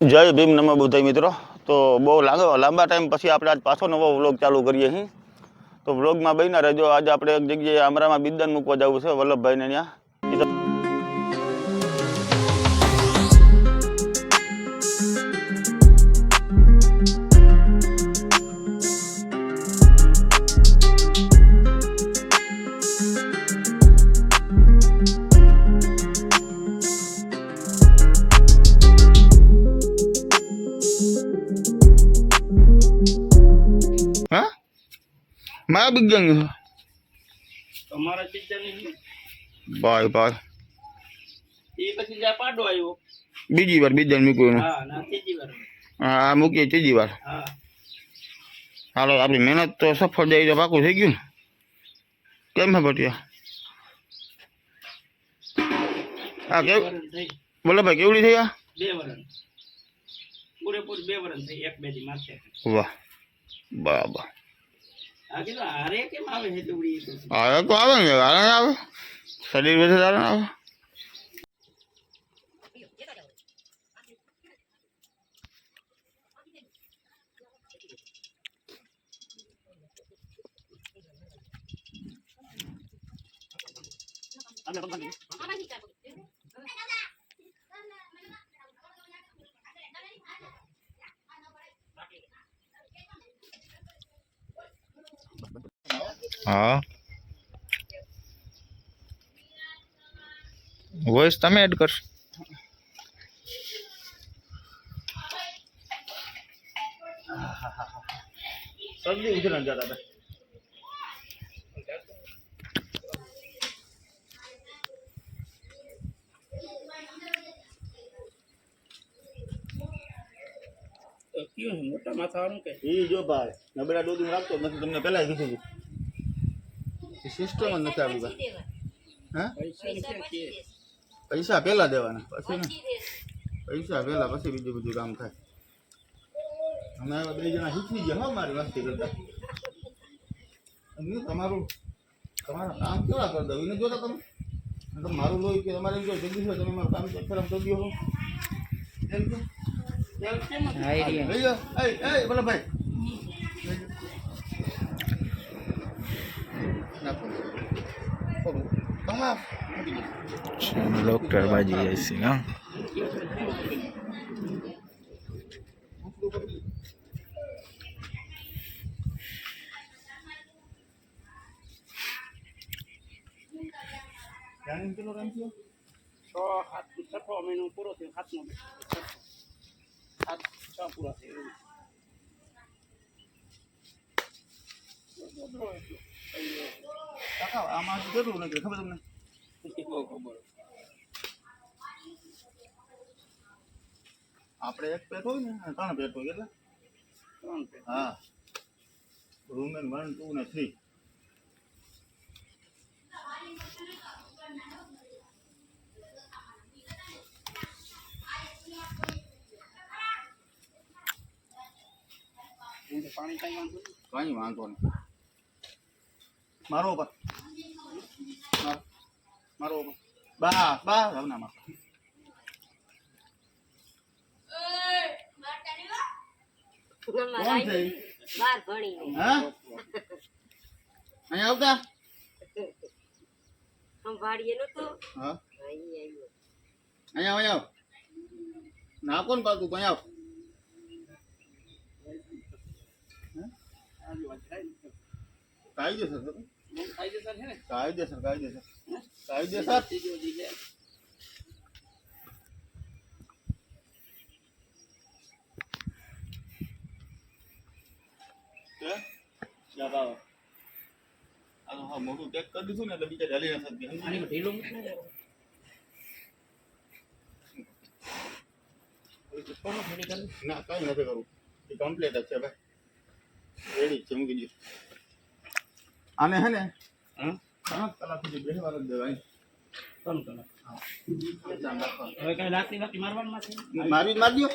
જય ભીમ નમો બુધાય મિત્રો. તો બહુ લાંબો લાંબા ટાઈમ પછી આપણે આજ પાછો નવો વ્લોગ ચાલુ કરીએ છીએ. તો વ્લોગમાં બન્યા રહેજો. આજે આપણે એક જગ્યાએ આમરામાં બિદન મૂકવા જવું છે, વલ્લભભાઈને ત્યાં. હા? મારા છે તમારા ચિત્તની બાય બાય એ પછી જા પાડો આવ્યો? બીજી વાર બિદ્દાન મૂક્યું. હા ના ત્રીજી વાર. હા મૂકીએ ત્રીજી વાર. હા. હાલો આપણી મહેનત તો સફળ જાય તો પાકું થઈ ગયું ને. કેમ છે ભટિયા? હા કેવ બોલો ભાઈ કેવડી થઈ આ? બે વરણ પૂરેપૂરી બે વરણ થઈ એક બે દી માથે. વાહ. બરાબર આ કીધું હારે કેમ આવે છે દુબળી એ તો હવે તો આવે ને આનંદ આવે શરીર વધે તો આનંદ આવે હા વોઇસ તમે એડ કરશો શરદી ઉધરસ જતા હતા તો કયું છે મોટા માથાવાળું કે એ જો ભાઈ નબળા દૂધ રાખતો જ નથી તમને પહેલા કીધું હતું સિસ્ટમ જ નથી આપણી પાસે હા? પૈસા પહેલા દેવાના. પછી ને? પૈસા પહેલા પછી બીજું બધું કામ થાય. અમે એવા બે જણા શીખવી ગયા હો મારી વાસ્તી કરતા. તમારું તમારા કામ કેવા કરતા હોય? એને જોતા તમે? તમે મારું લોહી કે તમારે જો જલ્દી છે તમે મારું કામ ચેક ખરાબ કરી દો એમ કે તેલ કેમ એ એ ભાઈ. Siyang doktor ba di હા જાણીને કેટલો ટાઈમ થયો છ સાત છઠ્ઠો મહિનો પૂરો થયો સાતમો સાત છ પૂરા થયો કાકા આમાં કેટલું નીકળે ખબર તમને એવું ખબર આપણે એક પેટ હોય ને અને ત્રણ પેટ હોય કેટલા ત્રણ પે હા રૂમેન વન ટુ ને થ્રી હું તો પાણી કાંઈ વાંધો નહીં. કઈ વાંધો નહીં મારો ઉપર મારો- મારો ઉપર બા બા રવના મારો કોણ છે ઈ? બાર ભણી હા અહીંયા આવતા સંભાળીએ નતો હા અહીં આવ્યો અહીંયા આવ, અહીંયા આવ ના કોણ પાતું કઈ આવ આવી વાત થાય ને. કાયદેસર કાયદેસર. છે કાયદેસર મોટું ટેક કરી દીધું ને એટલે બીજા ચાલી ના ઢીલું મૂક ને? કઈ નથી કરવું એ કમ્પ્લીટ જ છે ભાઈ. રેડી છે મૂકી દઉં આને હે ને હા? પાંચ કલાક સુધી બેસવા જ દેવાય ત્રણ કલાક. હવે કઈ લાકડી બાકડી મારવાનું મારી મારી દો